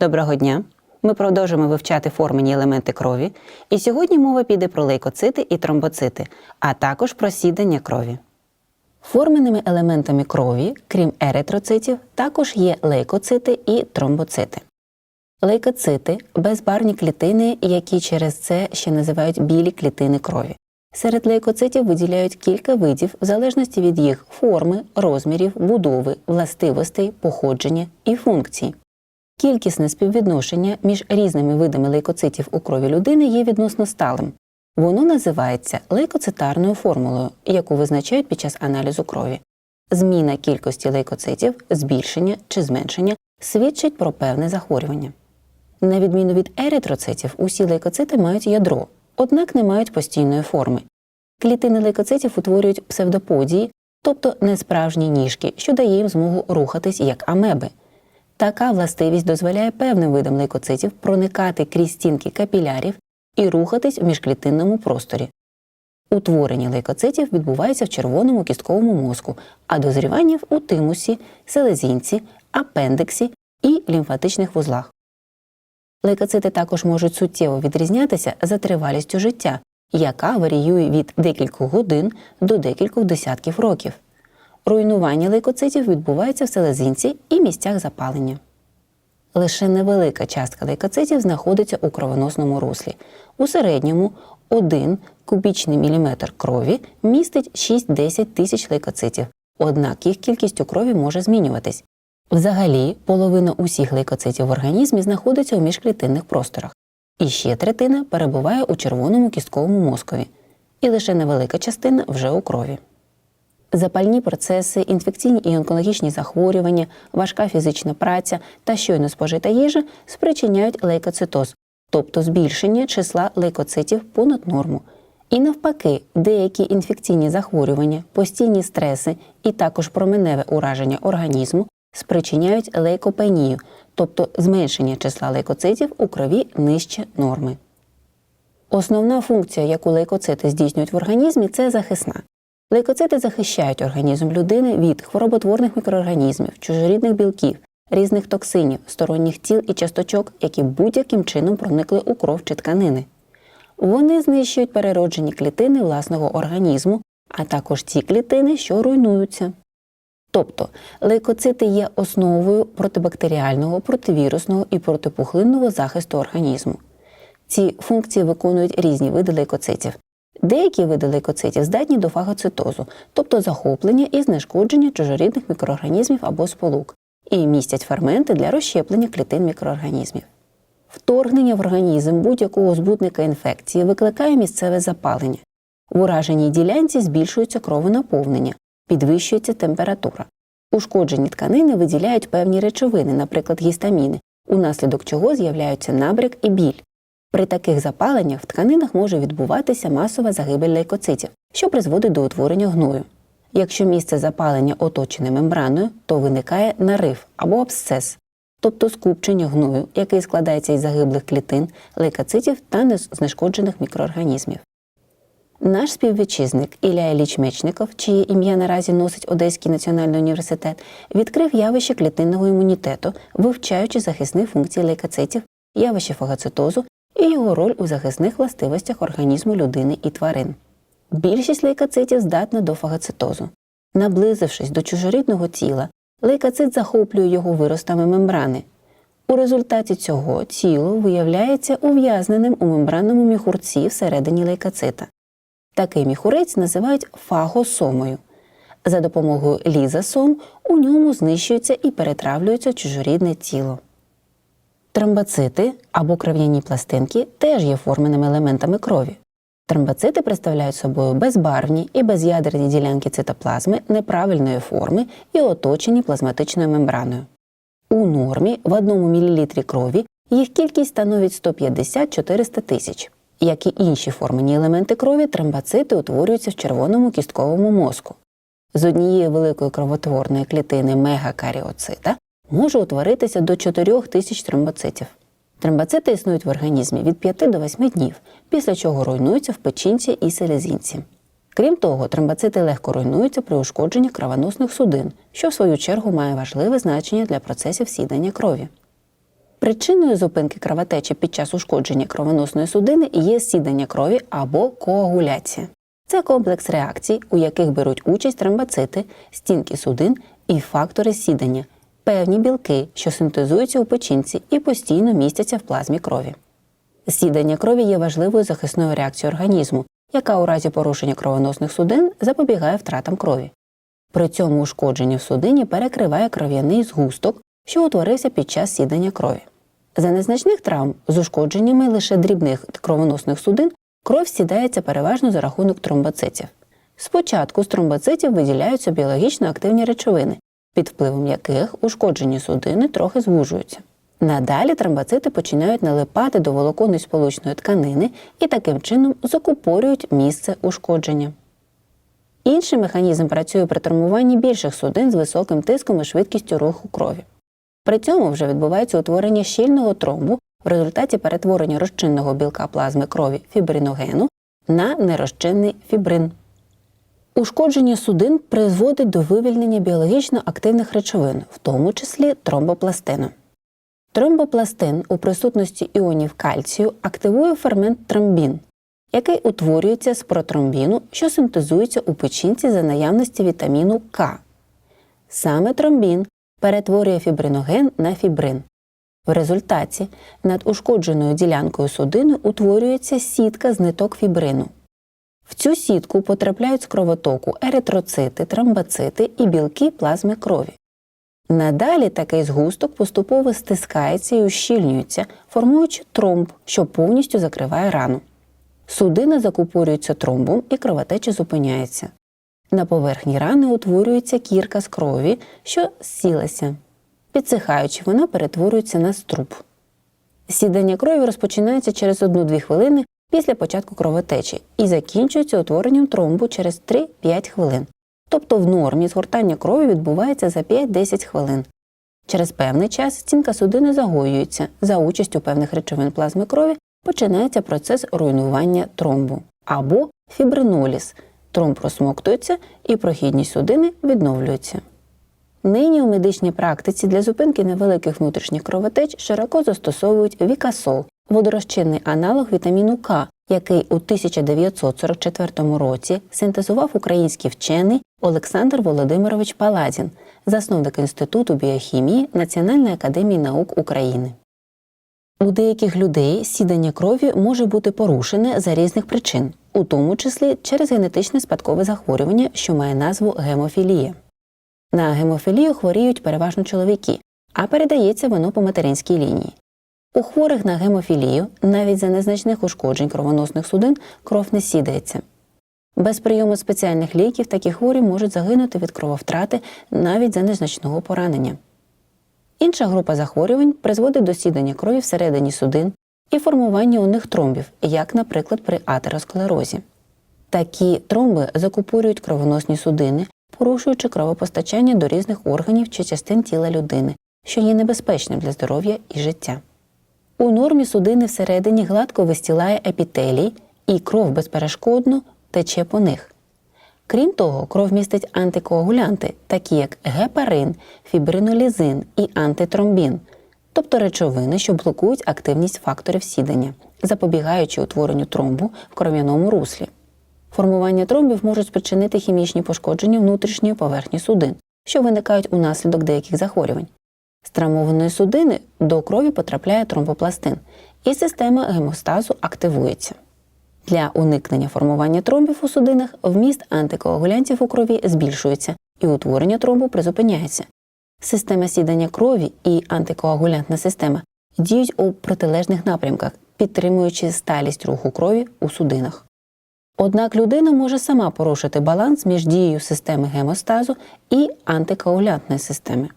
Доброго дня! Ми продовжуємо вивчати формені елементи крові, і сьогодні мова піде про лейкоцити і тромбоцити, а також про сідання крові. Форменими елементами крові, крім еритроцитів, також є лейкоцити і тромбоцити. Лейкоцити безбарвні клітини, які через це ще називають білі клітини крові. Серед лейкоцитів виділяють кілька видів в залежності від їх форми, розмірів, будови, властивостей, походження і функцій. Кількісне співвідношення між різними видами лейкоцитів у крові людини є відносно сталим. Воно називається лейкоцитарною формулою, яку визначають під час аналізу крові. Зміна кількості лейкоцитів, збільшення чи зменшення свідчить про певне захворювання. На відміну від еритроцитів, усі лейкоцити мають ядро, однак не мають постійної форми. Клітини лейкоцитів утворюють псевдоподії, тобто несправжні ніжки, що дає їм змогу рухатись як амеби. Така властивість дозволяє певним видам лейкоцитів проникати крізь стінки капілярів і рухатись в міжклітинному просторі. Утворення лейкоцитів відбувається в червоному кістковому мозку, а дозрівання у тимусі, селезінці, апендиксі і лімфатичних вузлах. Лейкоцити також можуть суттєво відрізнятися за тривалістю життя, яка варіює від декількох годин до декількох десятків років. Руйнування лейкоцитів відбувається в селезінці і місцях запалення. Лише невелика частка лейкоцитів знаходиться у кровоносному руслі. У середньому 1 кубічний міліметр крові містить 6-10 тисяч лейкоцитів, однак їх кількість у крові може змінюватись. Взагалі, половина усіх лейкоцитів в організмі знаходиться у міжклітинних просторах, і ще третина перебуває у червоному кістковому мозкові, і лише невелика частина вже у крові. Запальні процеси, інфекційні і онкологічні захворювання, важка фізична праця та щойно спожита їжа спричиняють лейкоцитоз, тобто збільшення числа лейкоцитів понад норму. І навпаки, деякі інфекційні захворювання, постійні стреси і також променеве ураження організму спричиняють лейкопенію, тобто зменшення числа лейкоцитів у крові нижче норми. Основна функція, яку лейкоцити здійснюють в організмі, це захисна. Лейкоцити захищають організм людини від хвороботворних мікроорганізмів, чужорідних білків, різних токсинів, сторонніх тіл і часточок, які будь-яким чином проникли у кров чи тканини. Вони знищують перероджені клітини власного організму, а також ті клітини, що руйнуються. Тобто лейкоцити є основою протибактеріального, противірусного і протипухлинного захисту організму. Ці функції виконують різні види лейкоцитів. Деякі види лейкоцитів здатні до фагоцитозу, тобто захоплення і знешкодження чужорідних мікроорганізмів або сполук, і містять ферменти для розщеплення клітин мікроорганізмів. Вторгнення в організм будь-якого збутника інфекції викликає місцеве запалення. В ураженій ділянці збільшується кровонаповнення, підвищується температура. Ушкоджені тканини виділяють певні речовини, наприклад, гістаміни, унаслідок чого з'являються набряк і біль. При таких запаленнях в тканинах може відбуватися масова загибель лейкоцитів, що призводить до утворення гною. Якщо місце запалення оточене мембраною, то виникає нарив або абсцес, тобто скупчення гною, який складається із загиблих клітин, лейкоцитів та знешкоджених мікроорганізмів. Наш співвітчизник Ілля Іліч Мечников, чиє ім'я наразі носить Одеський національний університет, відкрив явище клітинного імунітету, вивчаючи захисні функції лейкоцитів, явище фагоцитозу і його роль у захисних властивостях організму людини і тварин. Більшість лейкоцитів здатна до фагоцитозу. Наблизившись до чужорідного тіла, лейкоцит захоплює його виростами мембрани. У результаті цього тіло виявляється ув'язненим у мембранному міхурці всередині лейкоцита. Такий міхурець називають фагосомою. За допомогою лізосом у ньому знищується і перетравлюється чужорідне тіло. Тромбоцити або кров'яні пластинки теж є форменими елементами крові. Тромбоцити представляють собою безбарвні і без'ядерні ділянки цитоплазми неправильної форми і оточені плазматичною мембраною. У нормі в 1 мл крові їх кількість становить 150-400 тисяч. Як і інші формені елементи крові, тромбоцити утворюються в червоному кістковому мозку. З однієї великої кровотворної клітини мегакаріоцита може утворитися до 4 тисяч тромбоцитів. Тромбоцити існують в організмі від 5 до 8 днів, після чого руйнуються в печінці і селезінці. Крім того, тромбоцити легко руйнуються при ушкодженні кровоносних судин, що в свою чергу має важливе значення для процесів сідання крові. Причиною зупинки кровотечі під час ушкодження кровоносної судини є сідання крові або коагуляція. Це комплекс реакцій, у яких беруть участь тромбоцити, стінки судин і фактори сідання, певні білки, що синтезуються у печінці і постійно містяться в плазмі крові. Сідання крові є важливою захисною реакцією організму, яка у разі порушення кровоносних судин запобігає втратам крові. При цьому ушкодження в судині перекриває кров'яний згусток, що утворився під час сідання крові. За незначних травм з ушкодженнями лише дрібних кровоносних судин кров сідається переважно за рахунок тромбоцитів. Спочатку з тромбоцитів виділяються біологічно активні речовини, під впливом яких ушкоджені судини трохи звужуються. Надалі тромбоцити починають налипати до волоконної сполучної тканини і таким чином закупорюють місце ушкодження. Інший механізм працює при травмуванні більших судин з високим тиском і швидкістю руху крові. При цьому вже відбувається утворення щільного тромбу в результаті перетворення розчинного білка плазми крові фібриногену на нерозчинний фібрин. Ушкодження судин призводить до вивільнення біологічно активних речовин, в тому числі тромбопластину. Тромбопластин у присутності іонів кальцію активує фермент тромбін, який утворюється з протромбіну, що синтезується у печінці за наявності вітаміну К. Саме тромбін перетворює фібриноген на фібрин. В результаті над ушкодженою ділянкою судини утворюється сітка з ниток фібрину. В цю сітку потрапляють з кровотоку еритроцити, тромбоцити і білки плазми крові. Надалі такий згусток поступово стискається і ущільнюється, формуючи тромб, що повністю закриває рану. Судина закупорюється тромбом і кровотеча зупиняється. На поверхні рани утворюється кірка з крові, що сілася. Підсихаючи, вона перетворюється на струп. Сідання крові розпочинається через 1-2 хвилини після початку кровотечі і закінчується утворенням тромбу через 3-5 хвилин. Тобто в нормі згортання крові відбувається за 5-10 хвилин. Через певний час стінка судини загоюється, за участю певних речовин плазми крові починається процес руйнування тромбу або фібриноліз. Тромб розсмоктується і прохідність судини відновлюється. Нині у медичній практиці для зупинки невеликих внутрішніх кровотеч широко застосовують вікасол, водорозчинний аналог вітаміну К, який у 1944 році синтезував український вчений Олександр Володимирович Паладін, засновник Інституту біохімії Національної академії наук України. У деяких людей сідання крові може бути порушене за різних причин, у тому числі через генетичне спадкове захворювання, що має назву гемофілія. На гемофілію хворіють переважно чоловіки, а передається воно по материнській лінії. У хворих на гемофілію навіть за незначних ушкоджень кровоносних судин кров не сідається. Без прийому спеціальних ліків такі хворі можуть загинути від крововтрати навіть за незначного поранення. Інша група захворювань призводить до сідання крові всередині судин і формування у них тромбів, як, наприклад, при атеросклерозі. Такі тромби закупорюють кровоносні судини, порушуючи кровопостачання до різних органів чи частин тіла людини, що є небезпечним для здоров'я і життя. У нормі судини всередині гладко вистілає епітелій, і кров безперешкодно тече по них. Крім того, кров містить антикоагулянти, такі як гепарин, фібринолізин і антитромбін, тобто речовини, що блокують активність факторів сідання, запобігаючи утворенню тромбу в кров'яному руслі. Формування тромбів можуть спричинити хімічні пошкодження внутрішньої поверхні судин, що виникають унаслідок деяких захворювань. З травмованої судини до крові потрапляє тромбопластин, і система гемостазу активується. Для уникнення формування тромбів у судинах вміст антикоагулянтів у крові збільшується і утворення тромбу призупиняється. Система сідання крові і антикоагулянтна система діють у протилежних напрямках, підтримуючи сталість руху крові у судинах. Однак людина може сама порушити баланс між дією системи гемостазу і антикоагулянтної системи.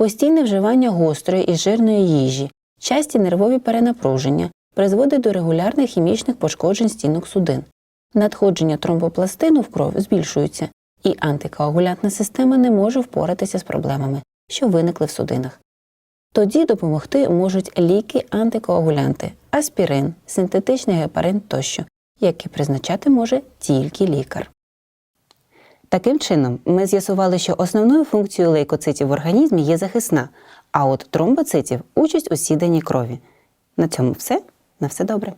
Постійне вживання гострої і жирної їжі, часті нервові перенапруження призводить до регулярних хімічних пошкоджень стінок судин. Надходження тромбопластину в кров збільшується, і антикоагулянтна система не може впоратися з проблемами, що виникли в судинах. Тоді допомогти можуть ліки-антикоагулянти, аспірин, синтетичний гепарин тощо, які призначати може тільки лікар. Таким чином, ми з'ясували, що основною функцією лейкоцитів в організмі є захисна, а от тромбоцитів участь у сіданні крові. На цьому все. На все добре.